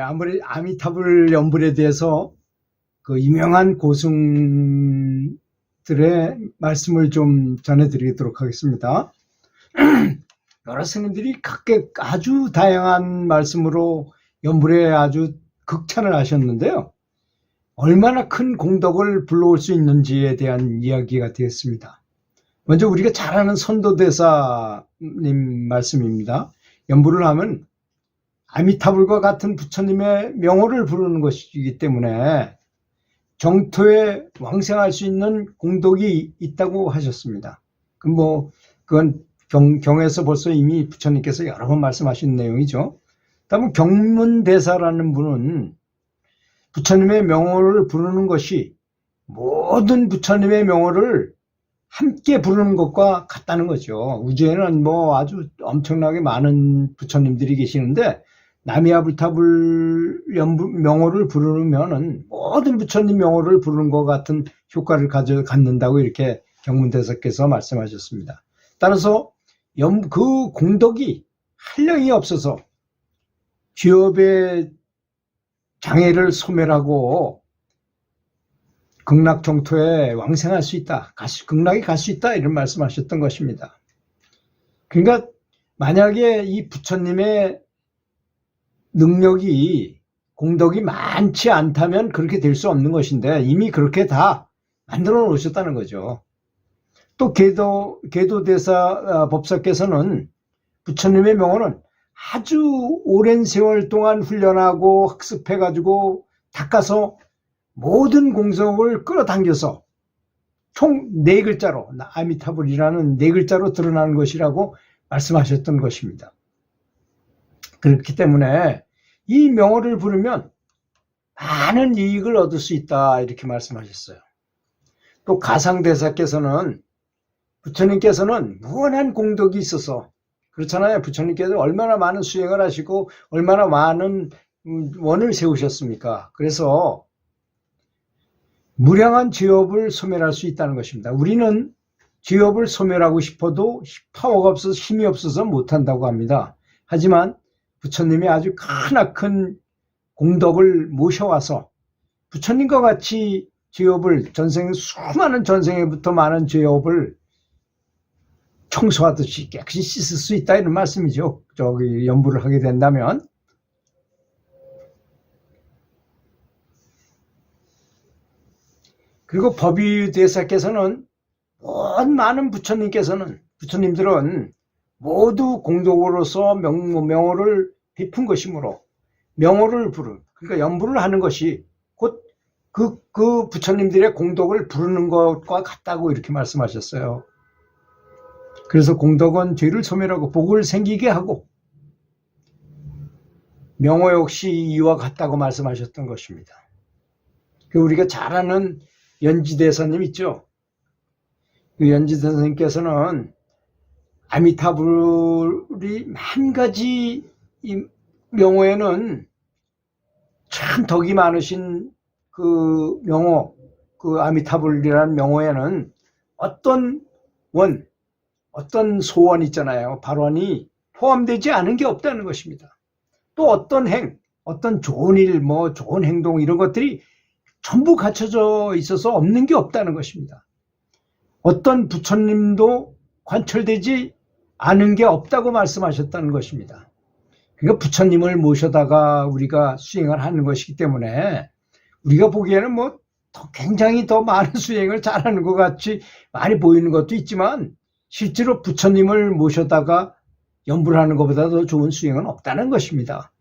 아무리 아미타불 연불에 대해서 그 유명한 고승들의 말씀을 좀 전해드리도록 하겠습니다. 여러 스님들이 각각 아주 다양한 말씀으로 연불에 아주 극찬을 하셨는데요. 얼마나 큰 공덕을 불러올 수 있는지에 대한 이야기가 되었습니다. 먼저 우리가 잘 아는 선도대사님 말씀입니다. 연불을 하면 아미타불과 같은 부처님의 명호를 부르는 것이기 때문에 정토에 왕생할 수 있는 공덕이 있다고 하셨습니다. 그 뭐 그건 경, 경에서 벌써 이미 부처님께서 여러 번 말씀하신 내용이죠. 다음 경문대사라는 분은 부처님의 명호를 부르는 것이 모든 부처님의 명호를 함께 부르는 것과 같다는 거죠. 우주에는 뭐 아주 엄청나게 많은 부처님들이 계시는데 나미아불타불 명호를 부르면은 모든 부처님 명호를 부르는 것 같은 효과를 가져 갖는다고 이렇게 경문대사께서 말씀하셨습니다. 따라서 연, 그 공덕이 한량이 없어서 기업의 장애를 소멸하고 극락 정토에 왕생할 수 있다. 극락에 갈 수 있다. 이런 말씀하셨던 것입니다. 그러니까 만약에 이 부처님의 능력이 공덕이 많지 않다면 그렇게 될 수 없는 것인데 이미 그렇게 다 만들어 놓으셨다는 거죠. 또 계도 계도대사 아, 법사께서는 부처님의 명호는 아주 오랜 세월 동안 훈련하고 학습해 가지고 닦아서 모든 공성을 끌어당겨서 총 네 글자로 아미타불이라는 네 글자로 드러나는 것이라고 말씀하셨던 것입니다. 그렇기 때문에 이 명호를 부르면 많은 이익을 얻을 수 있다 이렇게 말씀하셨어요. 또 가상대사께서는 부처님께서는 무한한 공덕이 있어서 그렇잖아요. 부처님께서 얼마나 많은 수행을 하시고 얼마나 많은 음, 원을 세우셨습니까? 그래서 무량한 죄업을 소멸할 수 있다는 것입니다. 우리는 죄업을 소멸하고 싶어도 파워가 없어서 힘이 없어서 못한다고 합니다. 하지만 부처님이 아주 크나큰 공덕을 모셔와서 부처님과 같이 죄업을 전생 수많은 전생에부터 많은 죄업을 청소하듯이 깨끗이 씻을 수 있다 이런 말씀이죠. 저기 연부를 하게 된다면 그리고 법위 대사께서는 온 많은 부처님께서는 부처님들은 모두 공덕으로서 명, 명호를 베푼 것이므로 명호를 부르 그러니까 연부를 하는 것이 곧 그, 그 부처님들의 공덕을 부르는 것과 같다고 이렇게 말씀하셨어요. 그래서 공덕은 죄를 소멸하고 복을 생기게 하고 명호 역시 이와 같다고 말씀하셨던 것입니다. 그 우리가 잘 아는 연지대사님 있죠? 그 연지대사님께서는 아미타불이 한 가지 이 명호에는 참 덕이 많으신 그 명호, 그 아미타불이라는 명호에는 어떤 원, 어떤 소원 있잖아요. 발원이 포함되지 않은 게 없다는 것입니다. 또 어떤 행, 어떤 좋은 일, 뭐 좋은 행동 이런 것들이 전부 갖춰져 있어서 없는 게 없다는 것입니다. 어떤 부처님도 관철되지 않은 게 없다고 말씀하셨다는 것입니다. 그러니까 부처님을 모셔다가 우리가 수행을 하는 것이기 때문에 우리가 보기에는 뭐 더 굉장히 더 많은 수행을 잘하는 것 같이 많이 보이는 것도 있지만 실제로 부처님을 모셔다가 연불 하는 것보다 더 좋은 수행은 없다는 것입니다.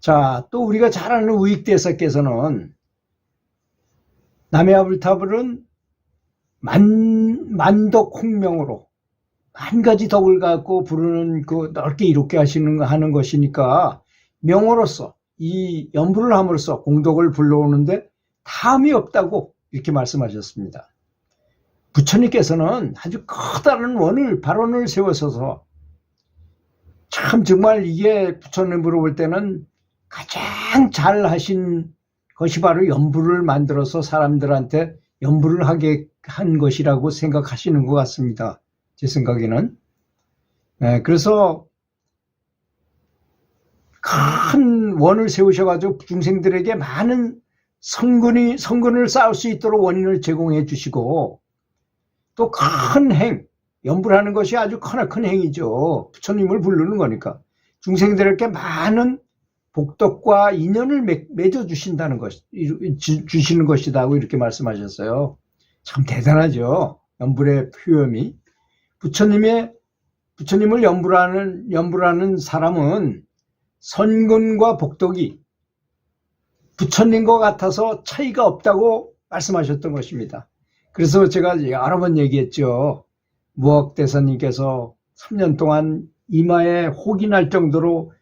자, 또 우리가 잘 아는 우익대사께서는 남의 아불타불은 만, 만덕 홍명으로 한 가지 덕을 갖고 부르는 그 넓게 이롭게 하시는 하는 것이니까 명호로서 이 연불을 함으로써 공덕을 불러오는데 탐이 없다고 이렇게 말씀하셨습니다. 부처님께서는 아주 커다란 원을 발언을 세워서서 참 정말 이게 부처님으로 볼 때는 가장 잘 하신 것이 바로 연불을 만들어서 사람들한테 연불을 하게 한 것이라고 생각하시는 것 같습니다. 제 생각에는. 네, 그래서 큰 원을 세우셔가지고 중생들에게 많은 성근이, 성근을 쌓을 수 있도록 원인을 제공해 주시고 또 큰 행, 연불하는 것이 아주 크나큰 행이죠. 부처님을 부르는 거니까. 중생들에게 많은 복덕과 인연을 맺, 맺어 주신다는 것, 주, 주시는 것이다 고 이렇게 말씀하셨어요. 참 대단하죠. 연불의 표현이. 부처님의, 부처님을 연불하는, 연불하는 사람은 선근과 복덕이 부처님과 같아서 차이가 없다고 말씀하셨던 것입니다. 그래서 제가 여러 번 얘기했죠. 무학대사님께서 3년 동안 이마에 혹이 날 정도로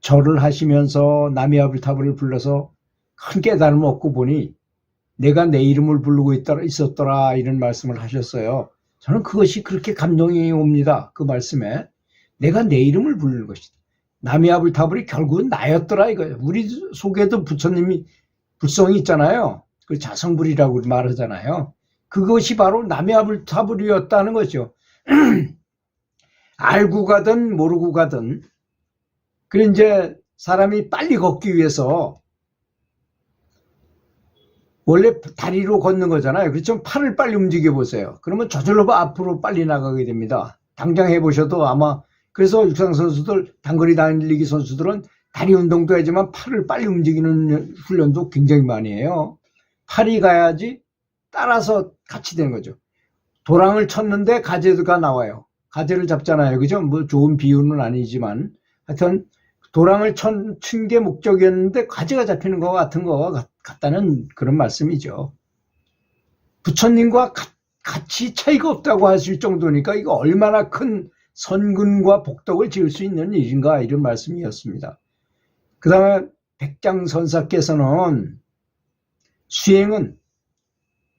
절을 하시면서 남이아불타불을 불러서 큰 깨달음을 얻고 보니 내가 내 이름을 부르고 있더라, 있었더라 이런 말씀을 하셨어요. 저는 그것이 그렇게 감동이 옵니다. 그 말씀에 내가 내 이름을 부르는 것이다. 남이아불타불이 결국은 나였더라 이거예요. 우리 속에도 부처님이 불성이 있잖아요. 그 자성불이라고 말하잖아요. 그것이 바로 남이아불타불이었다는 거죠. 알고 가든 모르고 가든 그 이제 사람이 빨리 걷기 위해서 원래 다리로 걷는 거잖아요. 그렇죠? 팔을 빨리 움직여 보세요. 그러면 저절로 앞으로 빨리 나가게 됩니다. 당장 해보셔도 아마 그래서 육상 선수들 단거리 달리기 선수들은 다리 운동도 하지만 팔을 빨리 움직이는 훈련도 굉장히 많이 해요. 팔이 가야지 따라서 같이 되는 거죠. 도랑을 쳤는데 가재가 나와요. 가재를 잡잖아요. 그죠? 뭐 좋은 비유는 아니지만 하여튼 도랑을 친 게 목적이었는데 가재가 잡히는 것 같은 거 같다는 그런 말씀이죠. 부처님과 가, 같이 차이가 없다고 하실 정도니까 이거 얼마나 큰 선근과 복덕을 지을 수 있는 일인가 이런 말씀이었습니다. 그 다음에 백장선사께서는 수행은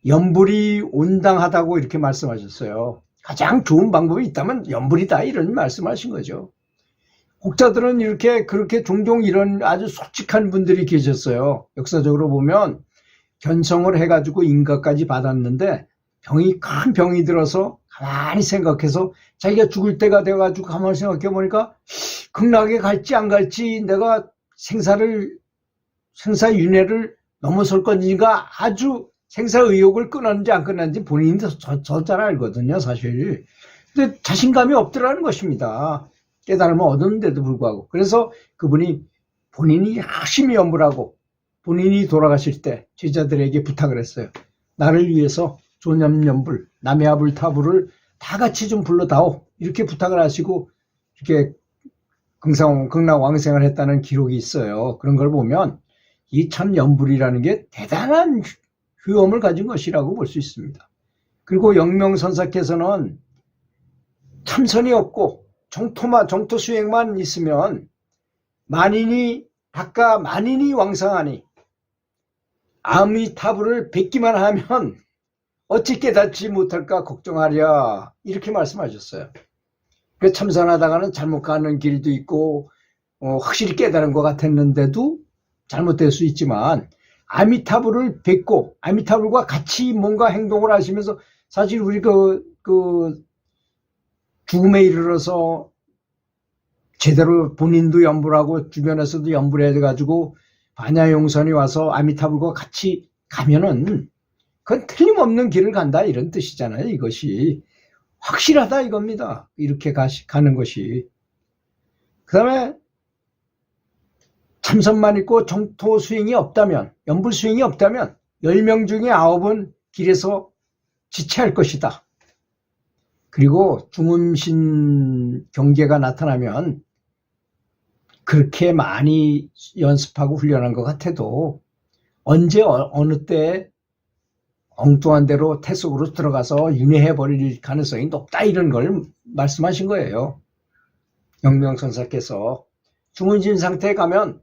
연불이 온당하다고 이렇게 말씀하셨어요. 가장 좋은 방법이 있다면 연불이다 이런 말씀하신 거죠. 혹자들은 이렇게 그렇게 종종 이런 아주 솔직한 분들이 계셨어요. 역사적으로 보면 견성을 해가지고 인가까지 받았는데 병이 큰 병이 들어서 가만히 생각해서 자기가 죽을 때가 돼가지고 가만히 생각해 보니까 극락에 갈지 안 갈지 내가 생사를 생사 윤회를 넘어설 건지가 아주 생사 의욕을 끊었는지 안 끊었는지 본인도 저 잘 알거든요 사실 근데 자신감이 없더라는 것입니다 깨달음을 얻었는데도 불구하고. 그래서 그분이 본인이 열심히 연불하고 본인이 돌아가실 때 제자들에게 부탁을 했어요. 나를 위해서 조념연불 남의 아불 타불을 다 같이 좀 불러다오. 이렇게 부탁을 하시고 이렇게 긍상 극락 왕생을 했다는 기록이 있어요. 그런 걸 보면 이 참 연불이라는 게 대단한 효험을 가진 것이라고 볼 수 있습니다. 그리고 영명선사께서는 참선이 없고 정토만 정토 수행만 있으면 만인이 각각 만인이 왕성하니 아미타불을 뵙기만 하면 어찌 깨닫지 못할까 걱정하랴 이렇게 말씀하셨어요. 그 참선하다가는 잘못 가는 길도 있고 어, 확실히 깨달은 것 같았는데도 잘못될 수 있지만 아미타불을 뵙고 아미타불과 같이 뭔가 행동을 하시면서 사실 우리 그, 그 죽음에 이르러서 제대로 본인도 연불하고 주변에서도 연불해 가지고 반야용선이 와서 아미타불과 같이 가면은 그건 틀림없는 길을 간다 이런 뜻이잖아요 이것이. 확실하다 이겁니다. 이렇게 가시, 가는 것이. 그 다음에 참선만 있고 정토 수행이 없다면, 연불 수행이 없다면 10명 중에 9은 길에서 지체할 것이다. 그리고 중음신 경계가 나타나면 그렇게 많이 연습하고 훈련한 것 같아도 언제 어, 느 때 엉뚱한 대로 태속으로 들어가서 윤회해 버릴 가능성이 높다 이런 걸 말씀하신 거예요. 영명선사께서 중은신 상태에 가면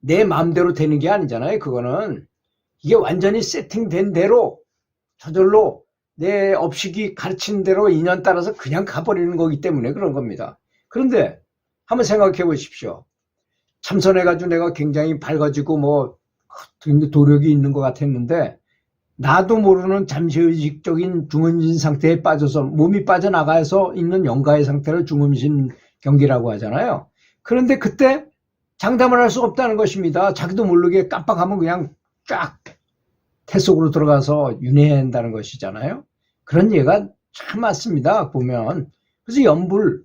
내 마음대로 되는 게 아니잖아요. 그거는 이게 완전히 세팅된 대로 저절로 내 업식이 가르친 대로 인연 따라서 그냥 가버리는 거기 때문에 그런 겁니다. 그런데 한번 생각해 보십시오. 참선해가지고 내가 굉장히 밝아지고 뭐 도력이 있는 것 같았는데 나도 모르는 잠시의식적인 중음신 상태에 빠져서 몸이 빠져나가서 있는 영가의 상태를 중음신 경기라고 하잖아요. 그런데 그때 장담을 할 수 없다는 것입니다. 자기도 모르게 깜빡하면 그냥 쫙 태 속으로 들어가서 윤회한다는 것이잖아요. 그런 예가 참 많습니다. 보면. 그래서 연불,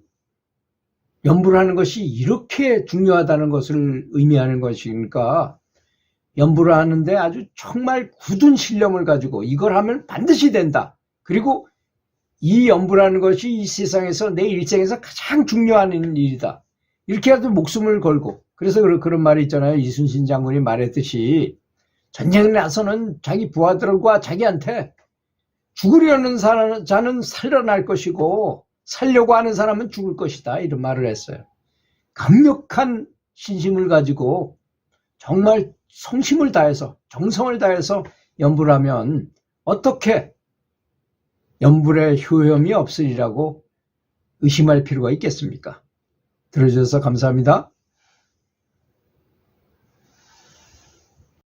연불하는 것이 이렇게 중요하다는 것을 의미하는 것이니까 연불을 하는데 아주 정말 굳은 신념을 가지고 이걸 하면 반드시 된다. 그리고 이 연불하는 것이 이 세상에서 내 일생에서 가장 중요한 일이다. 이렇게라도 목숨을 걸고 그래서 그런 말이 있잖아요. 이순신 장군이 말했듯이 전쟁에 나서는 자기 부하들과 자기한테 죽으려는 사람, 자는 살려날 것이고 살려고 하는 사람은 죽을 것이다. 이런 말을 했어요. 강력한 신심을 가지고 정말 성심을 다해서 정성을 다해서 연불 하면 어떻게 연불의 효험이 없으리라고 의심할 필요가 있겠습니까? 들어주셔서 감사합니다.